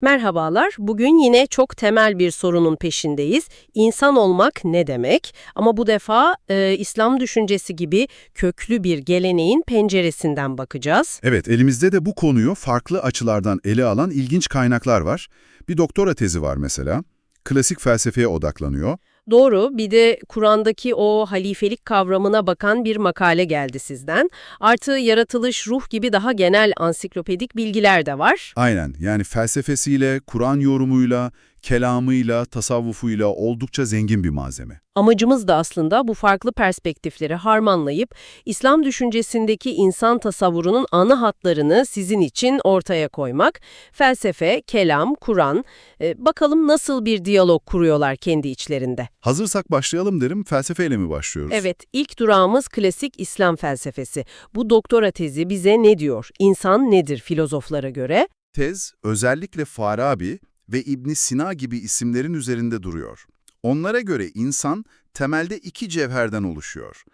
Merhabalar, bugün yine çok temel bir sorunun peşindeyiz. İnsan olmak ne demek? Ama bu defa e, İslam düşüncesi gibi köklü bir geleneğin penceresinden bakacağız. Evet, elimizde de bu konuyu farklı açılardan ele alan ilginç kaynaklar var. Bir doktora tezi var mesela. Klasik felsefeye odaklanıyor. Doğru, bir de Kur'an'daki o halifelik kavramına bakan bir makale geldi sizden. Artı yaratılış, ruh gibi daha genel ansiklopedik bilgiler de var. Aynen, yani felsefesiyle, Kur'an yorumuyla, kelamıyla, tasavvufuyla oldukça zengin bir malzeme. Amacımız da aslında bu farklı perspektifleri harmanlayıp İslam düşüncesindeki insan tasavvurunun ana hatlarını sizin için ortaya koymak. Felsefe, kelam, Kur'an, e, bakalım nasıl bir diyalog kuruyorlar kendi içlerinde. Hazırsak başlayalım derim, felsefeyle mi başlıyoruz? Evet, ilk durağımız klasik İslam felsefesi. Bu doktora tezi bize ne diyor? İnsan nedir filozoflara göre? Tez, özellikle Farabi ve İbn Sina gibi isimlerin üzerinde duruyor. Onlara göre insan temelde iki cevherden oluşuyor.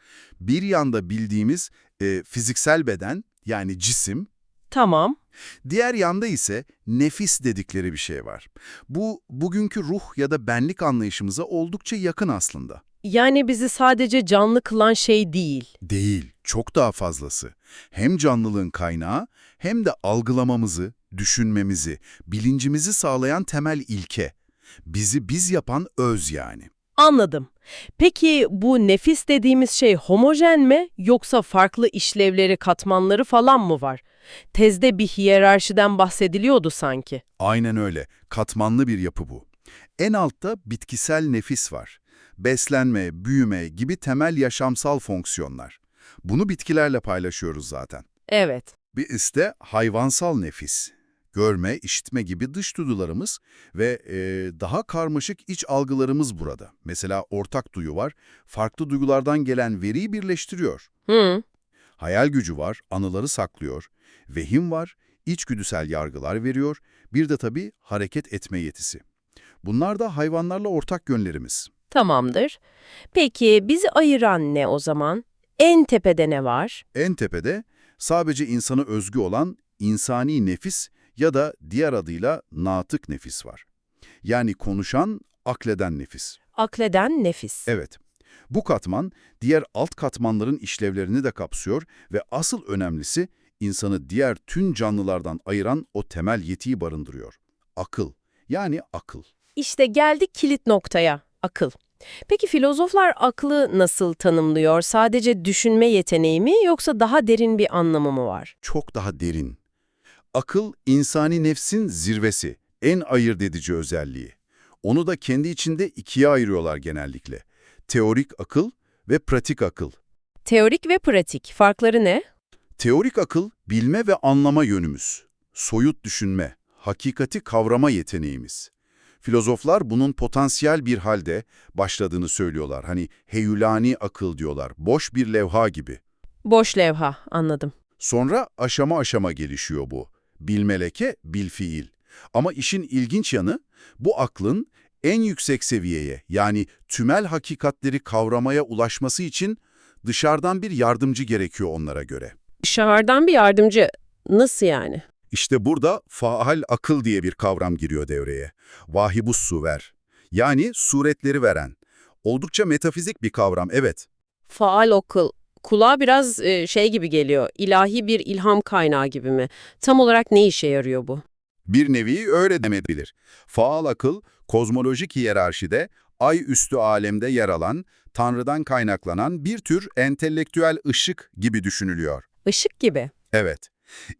Bir yanda bildiğimiz e, fiziksel beden yani cisim, Tamam. diğer yanda ise nefis dedikleri bir şey var. Bu bugünkü ruh ya da benlik anlayışımıza oldukça yakın aslında. Yani bizi sadece canlı kılan şey değil. Değil, çok daha fazlası. Hem canlılığın kaynağı hem de algılamamızı, düşünmemizi, bilincimizi sağlayan temel ilke. Bizi biz yapan öz yani. Anladım. Peki bu nefis dediğimiz şey homojen mi yoksa farklı işlevleri, katmanları falan mı var? Tezde bir hiyerarşiden bahsediliyordu sanki. Aynen öyle. Katmanlı bir yapı bu. En altta bitkisel nefis var. Beslenme, büyüme gibi temel yaşamsal fonksiyonlar. Bunu bitkilerle paylaşıyoruz zaten. Evet. Bir üstte hayvansal nefis. Görme, işitme gibi dış duyularımız ve e, daha karmaşık iç algılarımız burada. Mesela ortak duyu var, farklı duygulardan gelen veriyi birleştiriyor. Hı. Hayal gücü var, anıları saklıyor. Vehim var, içgüdüsel yargılar veriyor. Bir de tabii hareket etme yetisi. Bunlar da hayvanlarla ortak yönlerimiz. Tamamdır. Peki bizi ayıran ne o zaman? En tepede ne var? En tepede sadece insana özgü olan insani nefis ya da diğer adıyla natık nefis var. Yani konuşan, akleden nefis. Akleden nefis. Evet, bu katman diğer alt katmanların işlevlerini de kapsıyor ve asıl önemlisi insanı diğer tüm canlılardan ayıran o temel yetiyi barındırıyor. Akıl, yani akıl. İşte geldik kilit noktaya, akıl. Peki filozoflar aklı nasıl tanımlıyor? Sadece düşünme yeteneği mi yoksa daha derin bir anlamı mı var? Çok daha derin. Akıl, insani nefsin zirvesi, en ayırt edici özelliği. Onu da kendi içinde ikiye ayırıyorlar genellikle. Teorik akıl ve pratik akıl. Teorik ve pratik farkları ne? Teorik akıl, bilme ve anlama yönümüz. Soyut düşünme, hakikati kavrama yeteneğimiz. Filozoflar bunun potansiyel bir halde başladığını söylüyorlar. Hani heyülani akıl diyorlar, boş bir levha gibi. Boş levha, anladım. Sonra aşama aşama gelişiyor bu. Bilmeleke, bilfiil. Ama işin ilginç yanı, bu aklın en yüksek seviyeye yani tümel hakikatleri kavramaya ulaşması için dışarıdan bir yardımcı gerekiyor onlara göre. Dışarıdan bir yardımcı. Nasıl yani? İşte burada faal akıl diye bir kavram giriyor devreye. Vahibus suver. Yani suretleri veren. Oldukça metafizik bir kavram, evet. Faal okul. Kulağa biraz e, şey gibi geliyor. ilahi bir ilham kaynağı gibi mi? Tam olarak ne işe yarıyor bu? Bir nevi öyle demedebilir. Faal akıl, kozmolojik hiyerarşide, ay üstü alemde yer alan, Tanrı'dan kaynaklanan bir tür entelektüel ışık gibi düşünülüyor. Işık gibi. Evet,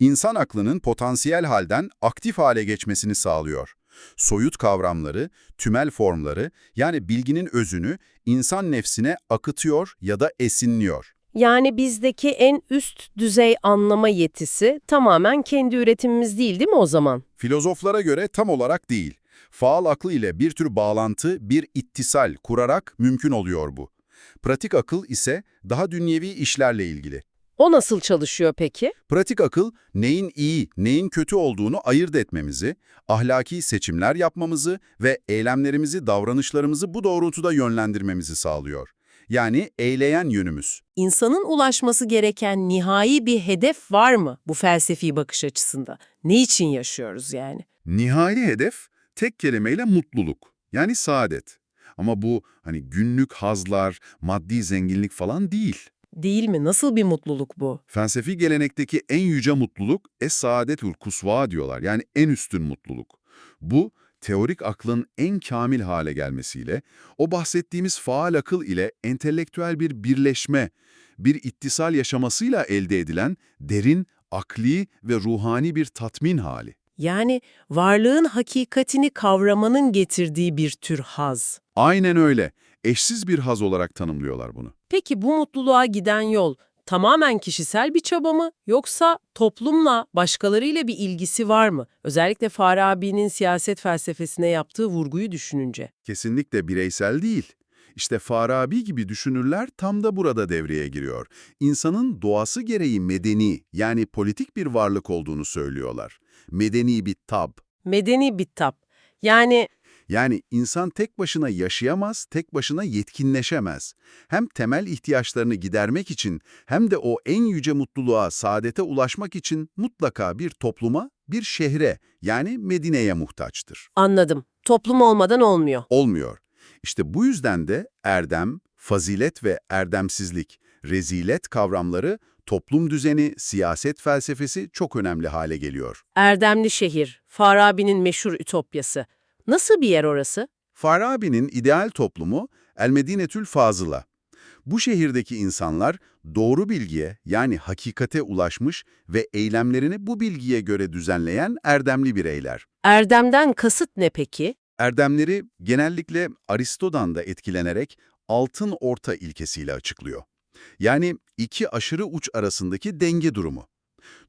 insan aklının potansiyel halden aktif hale geçmesini sağlıyor. Soyut kavramları, tümel formları yani bilginin özünü insan nefsine akıtıyor ya da esinliyor. Yani bizdeki en üst düzey anlama yetisi tamamen kendi üretimimiz değil değil mi o zaman? Filozoflara göre tam olarak değil. Faal aklı ile bir tür bağlantı, bir ittisal kurarak mümkün oluyor bu. Pratik akıl ise daha dünyevi işlerle ilgili. O nasıl çalışıyor peki? Pratik akıl, neyin iyi, neyin kötü olduğunu ayırt etmemizi, ahlaki seçimler yapmamızı ve eylemlerimizi, davranışlarımızı bu doğrultuda yönlendirmemizi sağlıyor. Yani eyleyen yönümüz. İnsanın ulaşması gereken nihai bir hedef var mı bu felsefi bakış açısında? Ne için yaşıyoruz yani? Nihai hedef tek kelimeyle mutluluk. Yani saadet. Ama bu hani günlük hazlar, maddi zenginlik falan değil. Değil mi? Nasıl bir mutluluk bu? Felsefi gelenekteki en yüce mutluluk es-saadetul kusva diyorlar. Yani en üstün mutluluk. Bu teorik aklın en kamil hale gelmesiyle, o bahsettiğimiz faal akıl ile entelektüel bir birleşme, bir ittisal yaşamasıyla elde edilen derin, akli ve ruhani bir tatmin hali. Yani varlığın hakikatini kavramanın getirdiği bir tür haz. Aynen öyle. Eşsiz bir haz olarak tanımlıyorlar bunu. Peki bu mutluluğa giden yol tamamen kişisel bir çaba mı yoksa toplumla, başkalarıyla bir ilgisi var mı? Özellikle Farabi'nin siyaset felsefesine yaptığı vurguyu düşününce. Kesinlikle bireysel değil. İşte Farabi gibi düşünürler tam da burada devreye giriyor. İnsanın doğası gereği medeni, yani politik bir varlık olduğunu söylüyorlar. Medeni bir tab. Medeni bir tap. Yani Yani insan tek başına yaşayamaz, tek başına yetkinleşemez. Hem temel ihtiyaçlarını gidermek için hem de o en yüce mutluluğa, saadete ulaşmak için mutlaka bir topluma, bir şehre yani Medine'ye muhtaçtır. anladım. Toplum olmadan olmuyor. Olmuyor. İşte bu yüzden de erdem, fazilet ve erdemsizlik, rezilet kavramları toplum düzeni, siyaset felsefesi çok önemli hale geliyor. Erdemli şehir, Farabi'nin meşhur ütopyası. Nasıl bir yer orası? Farabi'nin ideal toplumu El-Medinetül Fazıla. Bu şehirdeki insanlar doğru bilgiye yani hakikate ulaşmış ve eylemlerini bu bilgiye göre düzenleyen erdemli bireyler. Erdemden kasıt ne peki? Erdemleri genellikle Aristo'dan da etkilenerek altın orta ilkesiyle açıklıyor. Yani iki aşırı uç arasındaki denge durumu.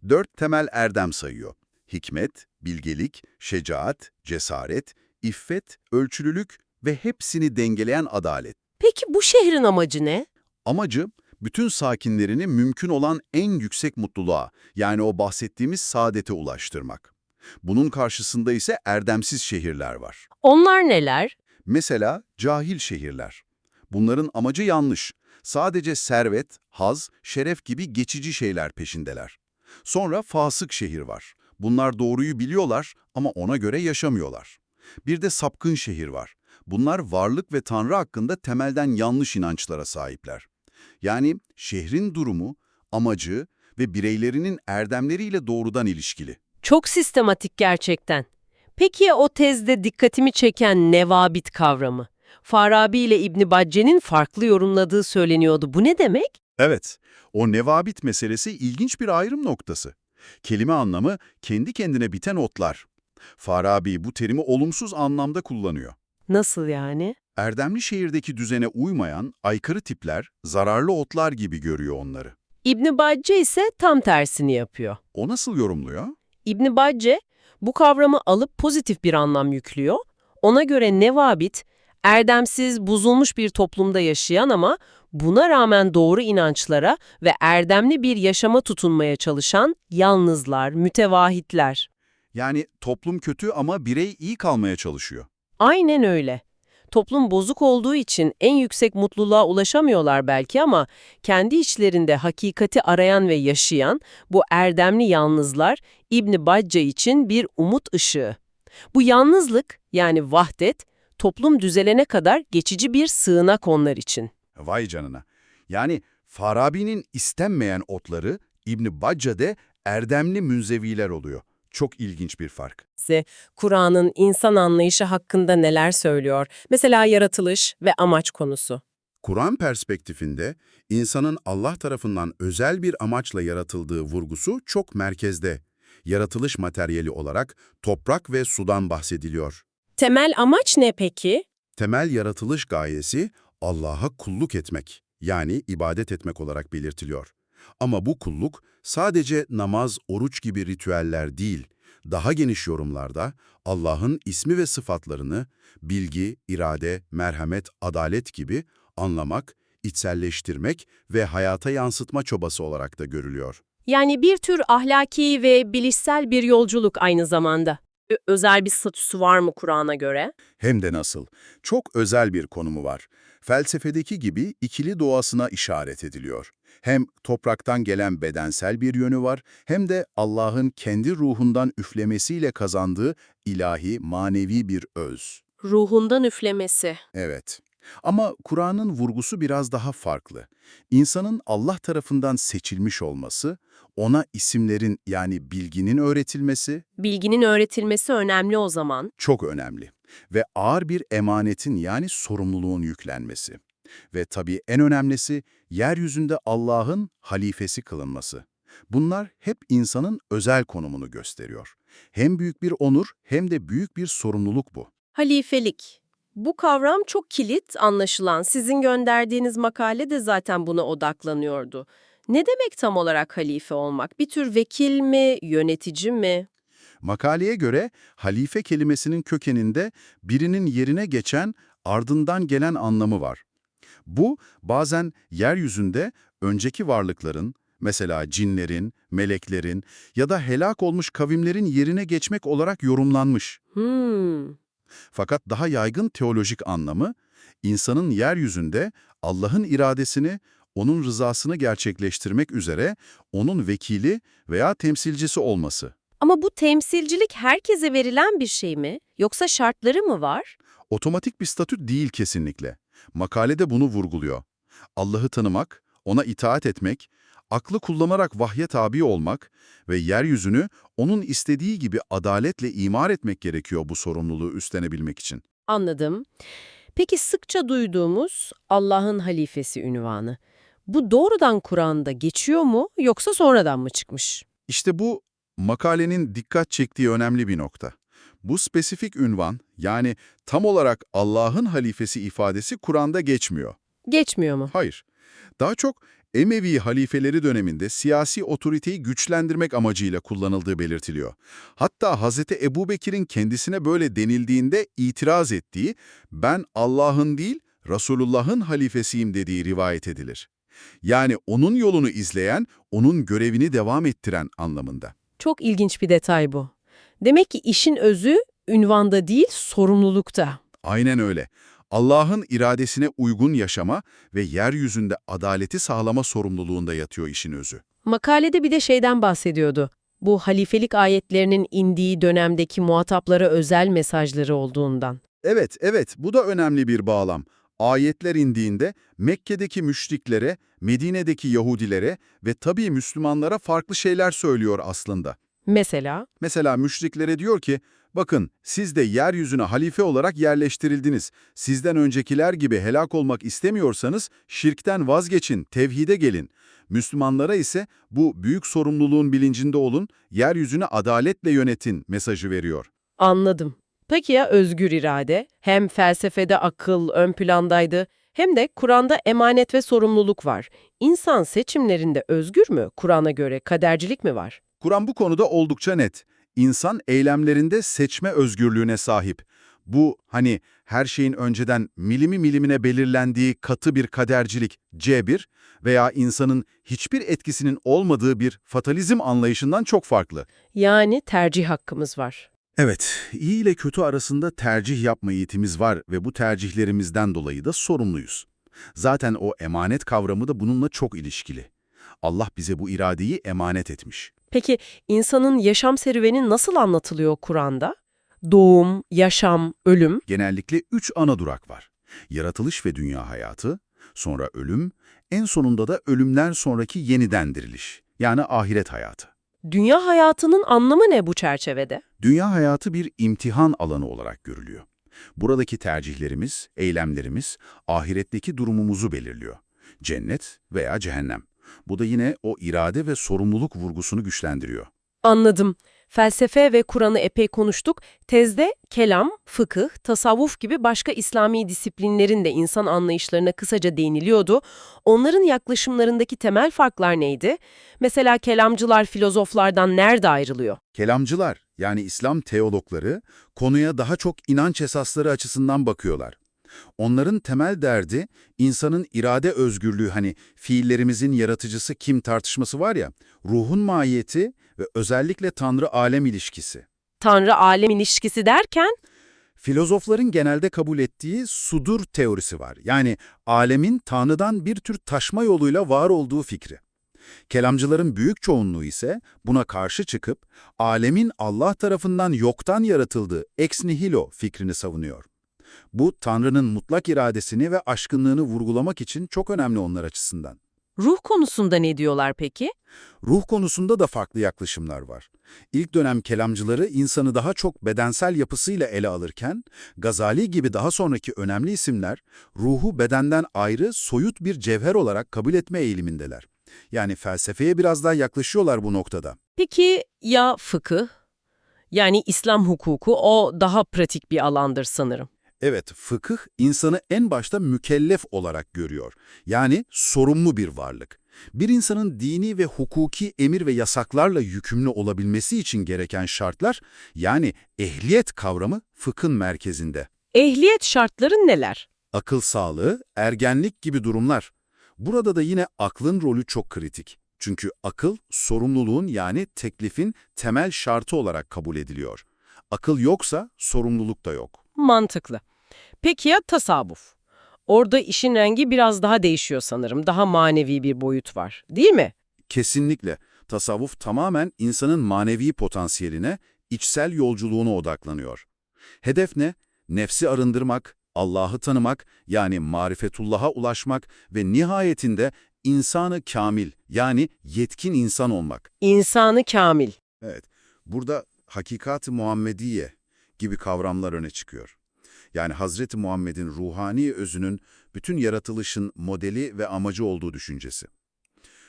Dört temel erdem sayıyor. Hikmet, bilgelik, şecaat, cesaret, iffet, ölçülülük ve hepsini dengeleyen adalet. Peki bu şehrin amacı ne? Amacı bütün sakinlerini mümkün olan en yüksek mutluluğa, yani o bahsettiğimiz saadete ulaştırmak. Bunun karşısında ise erdemsiz şehirler var. Onlar neler? Mesela cahil şehirler. Bunların amacı yanlış. Sadece servet, haz, şeref gibi geçici şeyler peşindeler. Sonra fasık şehir var. Bunlar doğruyu biliyorlar ama ona göre yaşamıyorlar. Bir de sapkın şehir var. Bunlar varlık ve Tanrı hakkında temelden yanlış inançlara sahipler. Yani şehrin durumu, amacı ve bireylerinin erdemleriyle doğrudan ilişkili. Çok sistematik gerçekten. Peki ya o tezde dikkatimi çeken nevabit kavramı? Farabi ile İbn Bacce'nin farklı yorumladığı söyleniyordu. Bu ne demek? Evet, o nevabit meselesi ilginç bir ayrım noktası. Kelime anlamı kendi kendine biten otlar. Farabi bu terimi olumsuz anlamda kullanıyor. Nasıl yani? Erdemli şehirdeki düzene uymayan, aykırı tipler, zararlı otlar gibi görüyor onları. İbn Bacce ise tam tersini yapıyor. O nasıl yorumluyor? İbn Bacce bu kavramı alıp pozitif bir anlam yüklüyor. Ona göre nevabit, erdemsiz, bozulmuş bir toplumda yaşayan ama buna rağmen doğru inançlara ve erdemli bir yaşama tutunmaya çalışan yalnızlar, mütevahitler. Yani toplum kötü ama birey iyi kalmaya çalışıyor. Aynen öyle. Toplum bozuk olduğu için en yüksek mutluluğa ulaşamıyorlar belki ama kendi içlerinde hakikati arayan ve yaşayan bu erdemli yalnızlar İbn Bacca için bir umut ışığı. Bu yalnızlık yani vahdet toplum düzelene kadar geçici bir sığınak onlar için. Vay canına. Yani Farabi'nin istenmeyen otları İbn Bacce'de erdemli münzeviler oluyor. Çok ilginç bir fark. Kur'an'ın insan anlayışı hakkında neler söylüyor? Mesela yaratılış ve amaç konusu. Kur'an perspektifinde insanın Allah tarafından özel bir amaçla yaratıldığı vurgusu çok merkezde. Yaratılış materyali olarak toprak ve sudan bahsediliyor. Temel amaç ne peki? Temel yaratılış gayesi Allah'a kulluk etmek, yani ibadet etmek olarak belirtiliyor. Ama bu kulluk sadece namaz, oruç gibi ritüeller değil, daha geniş yorumlarda Allah'ın ismi ve sıfatlarını bilgi, irade, merhamet, adalet gibi anlamak, içselleştirmek ve hayata yansıtma çabası olarak da görülüyor. Yani bir tür ahlaki ve bilişsel bir yolculuk aynı zamanda. Ö- özel bir statüsü var mı Kur'an'a göre? Hem de nasıl. Çok özel bir konumu var. Felsefedeki gibi ikili doğasına işaret ediliyor. Hem topraktan gelen bedensel bir yönü var, hem de Allah'ın kendi ruhundan üflemesiyle kazandığı ilahi, manevi bir öz. Ruhundan üflemesi. Evet. Ama Kur'an'ın vurgusu biraz daha farklı. İnsanın Allah tarafından seçilmiş olması, ona isimlerin yani bilginin öğretilmesi Bilginin öğretilmesi önemli o zaman. çok önemli. Ve ağır bir emanetin yani sorumluluğun yüklenmesi. Ve tabii en önemlisi yeryüzünde Allah'ın halifesi kılınması. Bunlar hep insanın özel konumunu gösteriyor. Hem büyük bir onur hem de büyük bir sorumluluk bu. Halifelik. Bu kavram çok kilit anlaşılan. Sizin gönderdiğiniz makale de zaten buna odaklanıyordu. Ne demek tam olarak halife olmak? Bir tür vekil mi, yönetici mi? Makaleye göre halife kelimesinin kökeninde birinin yerine geçen, ardından gelen anlamı var. Bu bazen yeryüzünde önceki varlıkların, mesela cinlerin, meleklerin ya da helak olmuş kavimlerin yerine geçmek olarak yorumlanmış. Hmm. Fakat daha yaygın teolojik anlamı, insanın yeryüzünde Allah'ın iradesini, onun rızasını gerçekleştirmek üzere onun vekili veya temsilcisi olması. Ama bu temsilcilik herkese verilen bir şey mi? Yoksa şartları mı var? Otomatik bir statü değil kesinlikle. Makalede bunu vurguluyor. Allah'ı tanımak, ona itaat etmek, aklı kullanarak vahye tabi olmak ve yeryüzünü onun istediği gibi adaletle imar etmek gerekiyor bu sorumluluğu üstlenebilmek için. Anladım. Peki sıkça duyduğumuz Allah'ın halifesi ünvanı. Bu doğrudan Kur'an'da geçiyor mu yoksa sonradan mı çıkmış? İşte bu makalenin dikkat çektiği önemli bir nokta. Bu spesifik ünvan, yani tam olarak Allah'ın halifesi ifadesi Kur'an'da geçmiyor. Geçmiyor mu? Hayır. Daha çok Emevi halifeleri döneminde siyasi otoriteyi güçlendirmek amacıyla kullanıldığı belirtiliyor. Hatta Hz. Ebu Bekir'in kendisine böyle denildiğinde itiraz ettiği, ben Allah'ın değil Resulullah'ın halifesiyim dediği rivayet edilir. Yani onun yolunu izleyen, onun görevini devam ettiren anlamında. Çok ilginç bir detay bu. Demek ki işin özü ünvanda değil, sorumlulukta. Aynen öyle. Allah'ın iradesine uygun yaşama ve yeryüzünde adaleti sağlama sorumluluğunda yatıyor işin özü. Makalede bir de şeyden bahsediyordu. Bu halifelik ayetlerinin indiği dönemdeki muhataplara özel mesajları olduğundan. Evet, evet, bu da önemli bir bağlam. Ayetler indiğinde Mekke'deki müşriklere, Medine'deki Yahudilere ve tabii Müslümanlara farklı şeyler söylüyor aslında. Mesela, Mesela müşriklere diyor ki, bakın siz de yeryüzüne halife olarak yerleştirildiniz. Sizden öncekiler gibi helak olmak istemiyorsanız şirkten vazgeçin, tevhide gelin. Müslümanlara ise bu büyük sorumluluğun bilincinde olun, yeryüzünü adaletle yönetin mesajı veriyor. anladım. Peki ya özgür irade? Hem felsefede akıl ön plandaydı, hem de Kur'an'da emanet ve sorumluluk var. İnsan seçimlerinde özgür mü? Kur'an'a göre kadercilik mi var? Kur'an bu konuda oldukça net. İnsan eylemlerinde seçme özgürlüğüne sahip. Bu hani her şeyin önceden milimi milimine belirlendiği katı bir kadercilik C1 veya insanın hiçbir etkisinin olmadığı bir fatalizm anlayışından çok farklı. Yani tercih hakkımız var. Evet, iyi ile kötü arasında tercih yapma yetimiz var ve bu tercihlerimizden dolayı da sorumluyuz. Zaten o emanet kavramı da bununla çok ilişkili. Allah bize bu iradeyi emanet etmiş. Peki insanın yaşam serüveni nasıl anlatılıyor Kur'an'da? Doğum, yaşam, ölüm. Genellikle üç ana durak var. Yaratılış ve dünya hayatı, sonra ölüm, en sonunda da ölümden sonraki yeniden diriliş, yani ahiret hayatı. Dünya hayatının anlamı ne bu çerçevede? Dünya hayatı bir imtihan alanı olarak görülüyor. Buradaki tercihlerimiz, eylemlerimiz, ahiretteki durumumuzu belirliyor. Cennet veya cehennem. Bu da yine o irade ve sorumluluk vurgusunu güçlendiriyor. Anladım. Felsefe ve Kur'an'ı epey konuştuk. Tezde kelam, fıkıh, tasavvuf gibi başka İslami disiplinlerin de insan anlayışlarına kısaca değiniliyordu. Onların yaklaşımlarındaki temel farklar neydi? Mesela kelamcılar filozoflardan nerede ayrılıyor? Kelamcılar, yani İslam teologları, konuya daha çok inanç esasları açısından bakıyorlar. Onların temel derdi, insanın irade özgürlüğü hani fiillerimizin yaratıcısı kim tartışması var ya, ruhun mahiyeti ve özellikle Tanrı-alem ilişkisi. Tanrı-alem ilişkisi derken? Filozofların genelde kabul ettiği sudur teorisi var. Yani alemin Tanrı'dan bir tür taşma yoluyla var olduğu fikri. Kelamcıların büyük çoğunluğu ise buna karşı çıkıp alemin Allah tarafından yoktan yaratıldığı ex nihilo fikrini savunuyor. Bu Tanrı'nın mutlak iradesini ve aşkınlığını vurgulamak için çok önemli onlar açısından. Ruh konusunda ne diyorlar peki? Ruh konusunda da farklı yaklaşımlar var. İlk dönem kelamcıları insanı daha çok bedensel yapısıyla ele alırken, Gazali gibi daha sonraki önemli isimler ruhu bedenden ayrı, soyut bir cevher olarak kabul etme eğilimindeler. Yani felsefeye biraz daha yaklaşıyorlar bu noktada. Peki ya fıkıh? Yani İslam hukuku o daha pratik bir alandır sanırım. Evet, fıkıh insanı en başta mükellef olarak görüyor. Yani sorumlu bir varlık. Bir insanın dini ve hukuki emir ve yasaklarla yükümlü olabilmesi için gereken şartlar, yani ehliyet kavramı fıkhın merkezinde. Ehliyet şartları neler? Akıl sağlığı, ergenlik gibi durumlar. Burada da yine aklın rolü çok kritik. Çünkü akıl, sorumluluğun yani teklifin temel şartı olarak kabul ediliyor. Akıl yoksa sorumluluk da yok. Mantıklı. Peki ya tasavvuf? Orada işin rengi biraz daha değişiyor sanırım. Daha manevi bir boyut var. Değil mi? Kesinlikle. Tasavvuf tamamen insanın manevi potansiyeline, içsel yolculuğuna odaklanıyor. Hedef ne? Nefsi arındırmak, Allah'ı tanımak, yani marifetullah'a ulaşmak ve nihayetinde insanı kamil, yani yetkin insan olmak. İnsanı kamil. Evet, burada hakikat-ı Muhammediye gibi kavramlar öne çıkıyor. Yani Hazreti Muhammed'in ruhani özünün bütün yaratılışın modeli ve amacı olduğu düşüncesi.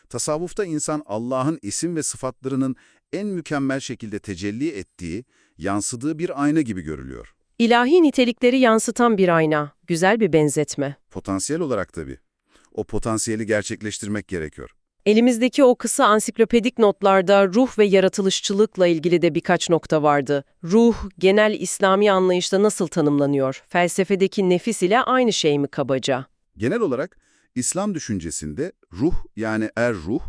Tasavvufta insan Allah'ın isim ve sıfatlarının en mükemmel şekilde tecelli ettiği, yansıdığı bir ayna gibi görülüyor. İlahi nitelikleri yansıtan bir ayna. Güzel bir benzetme. Potansiyel olarak tabii. O potansiyeli gerçekleştirmek gerekiyor. Elimizdeki o kısa ansiklopedik notlarda ruh ve yaratılışçılıkla ilgili de birkaç nokta vardı. Ruh, genel İslami anlayışta nasıl tanımlanıyor? Felsefedeki nefis ile aynı şey mi kabaca? Genel olarak İslam düşüncesinde ruh yani er ruh,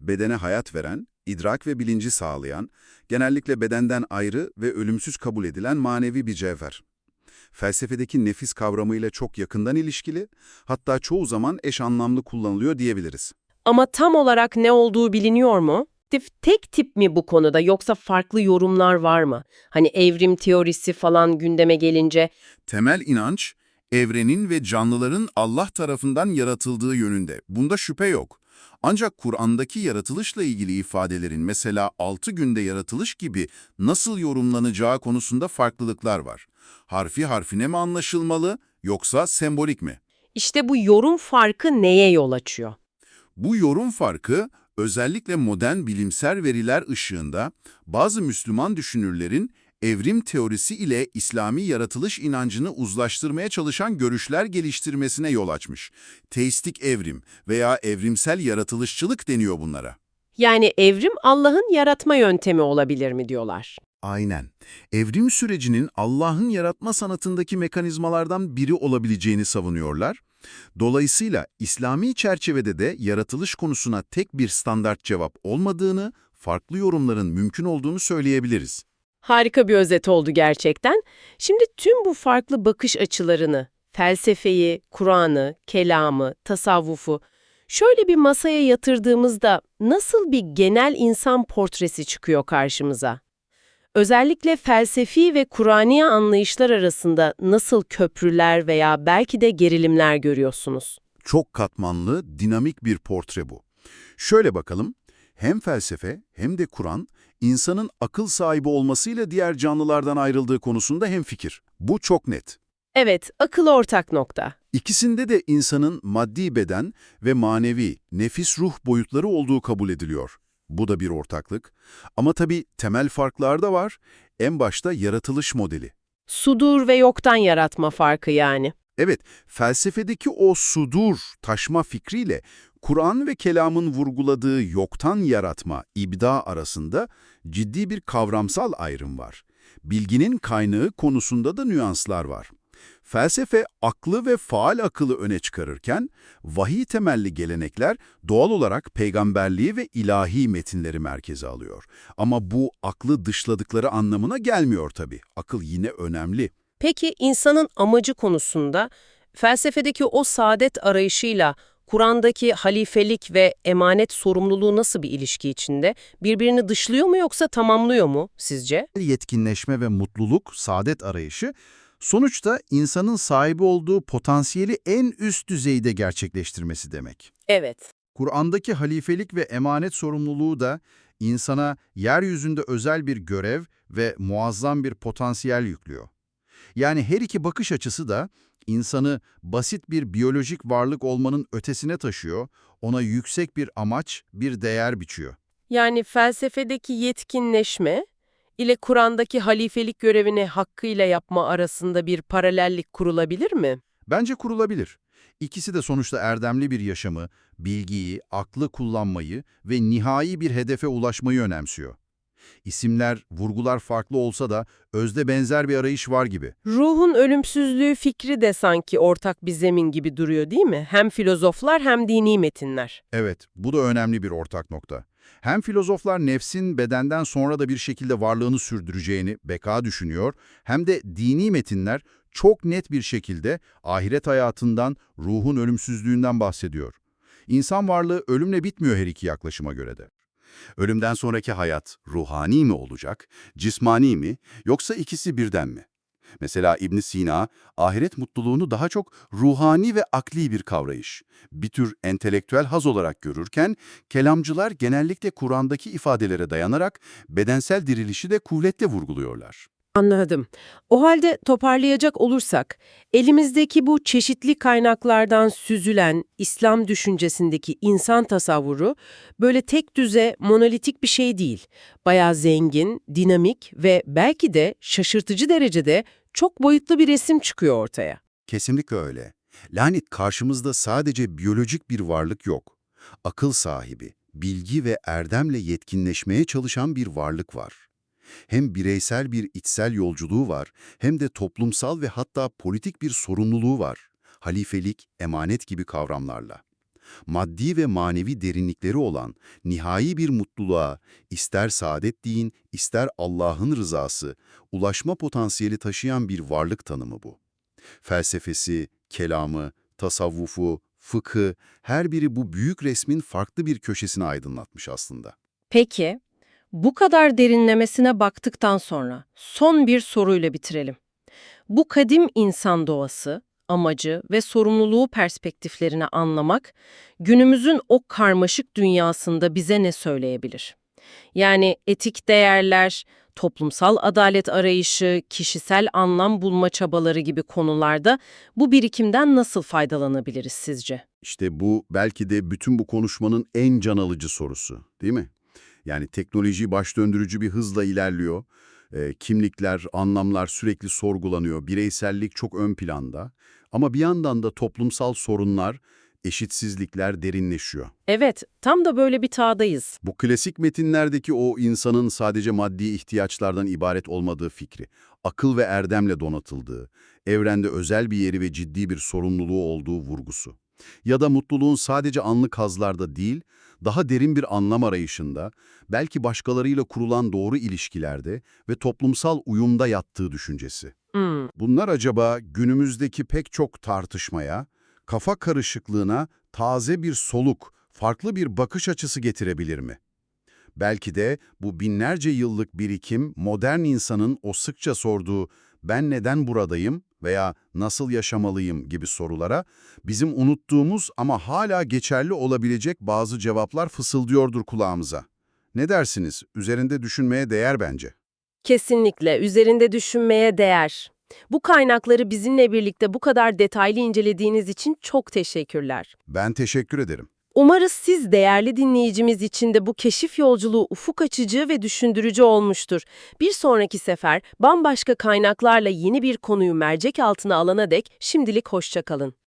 bedene hayat veren, idrak ve bilinci sağlayan, genellikle bedenden ayrı ve ölümsüz kabul edilen manevi bir cevher. Felsefedeki nefis kavramıyla çok yakından ilişkili, hatta çoğu zaman eş anlamlı kullanılıyor diyebiliriz. Ama tam olarak ne olduğu biliniyor mu? Tek- tip mi bu konuda yoksa farklı yorumlar var mı? Hani evrim teorisi falan gündeme gelince Temel inanç, evrenin ve canlıların Allah tarafından yaratıldığı yönünde. Bunda şüphe yok. Ancak Kur'an'daki yaratılışla ilgili ifadelerin mesela 6 günde yaratılış gibi nasıl yorumlanacağı konusunda farklılıklar var. Harfi harfine mi anlaşılmalı yoksa sembolik mi? işte bu yorum farkı neye yol açıyor? Bu yorum farkı özellikle modern bilimsel veriler ışığında bazı Müslüman düşünürlerin evrim teorisi ile İslami yaratılış inancını uzlaştırmaya çalışan görüşler geliştirmesine yol açmış. Teistik evrim veya evrimsel yaratılışçılık deniyor bunlara. Yani evrim Allah'ın yaratma yöntemi olabilir mi diyorlar. Aynen. Evrim sürecinin Allah'ın yaratma sanatındaki mekanizmalardan biri olabileceğini savunuyorlar. Dolayısıyla İslami çerçevede de yaratılış konusuna tek bir standart cevap olmadığını, farklı yorumların mümkün olduğunu söyleyebiliriz. Harika bir özet oldu gerçekten. Şimdi tüm bu farklı bakış açılarını, felsefeyi, Kur'an'ı, kelamı, tasavvufu şöyle bir masaya yatırdığımızda nasıl bir genel insan portresi çıkıyor karşımıza? Özellikle felsefi ve Kur'ani anlayışlar arasında nasıl köprüler veya belki de gerilimler görüyorsunuz? Çok katmanlı, dinamik bir portre bu. Şöyle bakalım, hem felsefe hem de Kur'an, insanın akıl sahibi olmasıyla diğer canlılardan ayrıldığı konusunda hemfikir. Bu çok net. Evet, akıl ortak nokta. İkisinde de insanın maddi beden ve manevi, nefis ruh boyutları olduğu kabul ediliyor. Bu da bir ortaklık. Ama tabii temel farklar da var. En başta yaratılış modeli. Sudur ve yoktan yaratma farkı yani. Evet, felsefedeki o sudur, taşma fikriyle Kur'an ve kelamın vurguladığı yoktan yaratma, ibda arasında ciddi bir kavramsal ayrım var. Bilginin kaynağı konusunda da nüanslar var. Felsefe aklı ve faal akılı öne çıkarırken, vahiy temelli gelenekler doğal olarak peygamberliği ve ilahi metinleri merkeze alıyor. Ama bu aklı dışladıkları anlamına gelmiyor tabii. Akıl yine önemli. Peki insanın amacı konusunda felsefedeki o saadet arayışıyla Kur'an'daki halifelik ve emanet sorumluluğu nasıl bir ilişki içinde? Birbirini dışlıyor mu yoksa tamamlıyor mu sizce? yetkinleşme ve mutluluk, saadet arayışı, sonuçta insanın sahibi olduğu potansiyeli en üst düzeyde gerçekleştirmesi demek. Evet. Kur'an'daki halifelik ve emanet sorumluluğu da insana yeryüzünde özel bir görev ve muazzam bir potansiyel yüklüyor. Yani her iki bakış açısı da insanı basit bir biyolojik varlık olmanın ötesine taşıyor, ona yüksek bir amaç, bir değer biçiyor. Yani felsefedeki yetkinleşme ile Kur'an'daki halifelik görevini hakkıyla yapma arasında bir paralellik kurulabilir mi? Bence kurulabilir. İkisi de sonuçta erdemli bir yaşamı, bilgiyi, aklı kullanmayı ve nihai bir hedefe ulaşmayı önemsiyor. İsimler, vurgular farklı olsa da özde benzer bir arayış var gibi. Ruhun ölümsüzlüğü fikri de sanki ortak bir zemin gibi duruyor değil mi? Hem filozoflar hem dini metinler. Evet, bu da önemli bir ortak nokta. Hem filozoflar nefsin bedenden sonra da bir şekilde varlığını sürdüreceğini, beka düşünüyor, hem de dini metinler çok net bir şekilde ahiret hayatından, ruhun ölümsüzlüğünden bahsediyor. İnsan varlığı ölümle bitmiyor her iki yaklaşıma göre de. Ölümden sonraki hayat ruhani mi olacak, cismani mi yoksa ikisi birden mi? Mesela ibn Sina, ahiret mutluluğunu daha çok ruhani ve akli bir kavrayış, bir tür entelektüel haz olarak görürken, kelamcılar genellikle Kur'an'daki ifadelere dayanarak bedensel dirilişi de kuvvetle vurguluyorlar. Anladım. O halde toparlayacak olursak, elimizdeki bu çeşitli kaynaklardan süzülen İslam düşüncesindeki insan tasavvuru böyle tek düze, monolitik bir şey değil. Bayağı zengin, dinamik ve belki de şaşırtıcı derecede çok boyutlu bir resim çıkıyor ortaya. Kesinlikle öyle. Lanet karşımızda sadece biyolojik bir varlık yok. Akıl sahibi, bilgi ve erdemle yetkinleşmeye çalışan bir varlık var. Hem bireysel bir içsel yolculuğu var, hem de toplumsal ve hatta politik bir sorumluluğu var. Halifelik, emanet gibi kavramlarla. Maddi ve manevi derinlikleri olan nihai bir mutluluğa, ister saadet deyin, ister Allah'ın rızası, ulaşma potansiyeli taşıyan bir varlık tanımı bu. Felsefesi, kelamı, tasavvufu, fıkhı, her biri bu büyük resmin farklı bir köşesini aydınlatmış aslında. Peki, bu kadar derinlemesine baktıktan sonra son bir soruyla bitirelim. Bu kadim insan doğası, amacı ve sorumluluğu perspektiflerini anlamak, günümüzün o karmaşık dünyasında bize ne söyleyebilir? Yani etik değerler, toplumsal adalet arayışı, kişisel anlam bulma çabaları gibi konularda bu birikimden nasıl faydalanabiliriz sizce? İşte bu belki de bütün bu konuşmanın en can alıcı sorusu, değil mi? Yani teknoloji baş döndürücü bir hızla ilerliyor. Ee, kimlikler, anlamlar sürekli sorgulanıyor. Bireysellik çok ön planda. Ama bir yandan da toplumsal sorunlar, eşitsizlikler derinleşiyor. Evet, tam da böyle bir tağdayız. Bu klasik metinlerdeki o insanın sadece maddi ihtiyaçlardan ibaret olmadığı fikri, akıl ve erdemle donatıldığı, evrende özel bir yeri ve ciddi bir sorumluluğu olduğu vurgusu. Ya da mutluluğun sadece anlık hazlarda değil, daha derin bir anlam arayışında, belki başkalarıyla kurulan doğru ilişkilerde ve toplumsal uyumda yattığı düşüncesi. Hmm. Bunlar acaba günümüzdeki pek çok tartışmaya, kafa karışıklığına taze bir soluk, farklı bir bakış açısı getirebilir mi? Belki de bu binlerce yıllık birikim modern insanın o sıkça sorduğu ben neden buradayım veya nasıl yaşamalıyım gibi sorulara bizim unuttuğumuz ama hala geçerli olabilecek bazı cevaplar fısıldıyordur kulağımıza. Ne dersiniz? Üzerinde düşünmeye değer bence. Kesinlikle üzerinde düşünmeye değer. Bu kaynakları bizimle birlikte bu kadar detaylı incelediğiniz için çok teşekkürler. Ben teşekkür ederim. Umarız siz değerli dinleyicimiz için de bu keşif yolculuğu ufuk açıcı ve düşündürücü olmuştur. Bir sonraki sefer bambaşka kaynaklarla yeni bir konuyu mercek altına alana dek şimdilik hoşça kalın.